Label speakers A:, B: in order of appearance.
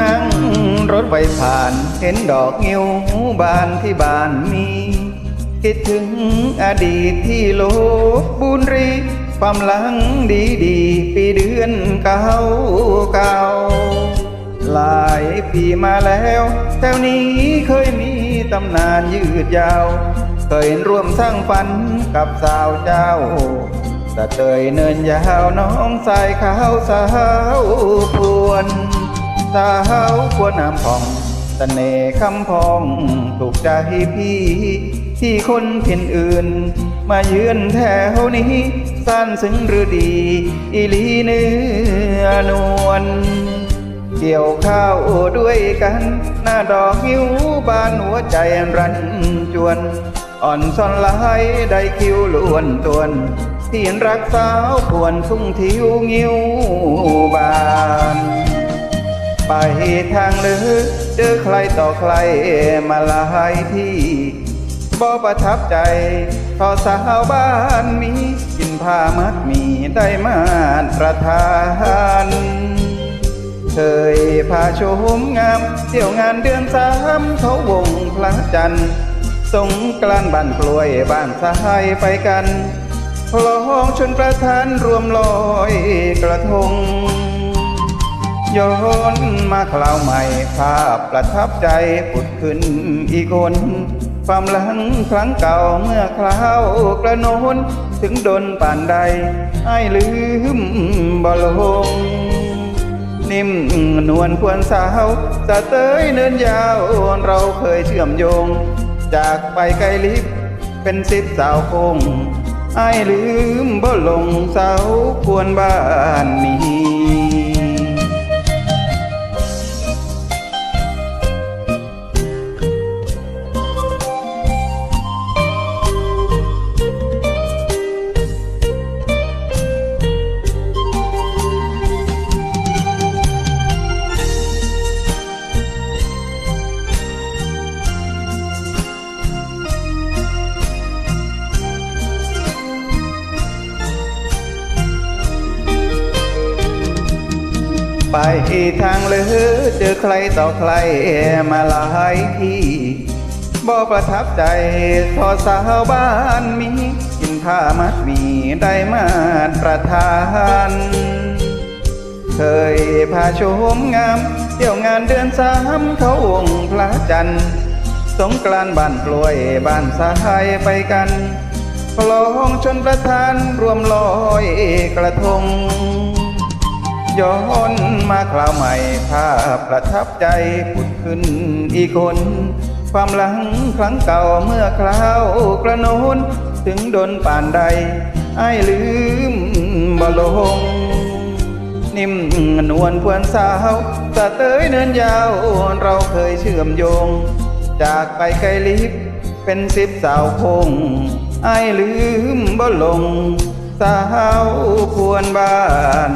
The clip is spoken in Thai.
A: นั่งรถไฟผ่านเห็นดอกงิ้วบานที่บ้านมี คิดถึงอดีตที่โลบบุรีความหลังดีดีปีเดือนเก่าเก่าหลายปีมาแล้วแถวนี้เคยมีตำนานยืดยาว เคยร่วมสร้างฝันกับสาวเจ้าสะเตยเนินยาวน้องสายขาวสาวพวน สาวพวน้ำพองเสน่ห์คำพองถูกใจพี่ ที่คนเพียนอื่น มาเยือนแถวนี้สั้นซึ้งหรือดี อีลีเนื้อนวลเกี่ยวข้าวด้วยกัน หน้าดอกหิวบานหัวใจรันจวน อ่อนซ่อนลายได้คิวล้วนตวนที่รักสาวควรทุ่งทิวงิวบาน ไปทางลือเจอใครต่อใครมาหลายที่บ่ประทับใจพอสาวบ้านมีกินผ้ามัดมีได้มาตรฐาน เคยพาชมงามเที่ยวงานเดือนสามเขาวงพระจันทร์สงกรานบ้านกล้วยบ้านสายไปกันคลองชนประทานรวมลอยกระทง ย้อนมาคราวใหม่ภาพประทับใจผุดขึ้นอีกคน ความหลังครั้งเก่าเมื่อคราวกระโนนถึงดนป่านใดไอ้ลืมบ่ลง นิ่มนวลควรสาวสะเตยเนินยาวเราเคยเชื่อมโยง จากไปไกลลิบเป็นสิบสาวคงไอ้ลืมบ่ลงสาวควรบ้านนี้ ไปทางเลือเจอใครต่อใครมาหลายที่บ่ประทับใจพอสาวบ้านมีกินผ้ามัดมีได้มาตรฐาน เคยพาชมงามเที่ยวงานเดือนสามเขาวงพระจันทร์สงกรานบ้านกล้วยบ้านสายไปกันลองชนประทานรวมลอยกระทง ย้อนมาคราวใหม่ภาพประทับใจผุดขึ้นอีกคน ความหลังครั้งเก่าเมื่อคราวกระโนนถึงโดนป่านใดไอ้ลืมบ่ลง นิ่มนวลพวนสาวสะเตยเนินยาวเราเคยเชื่อมโยง จากไปไกลลิบเป็นสิบสาวคงไอ้ลืมบ่ลง สาวควรบ้าน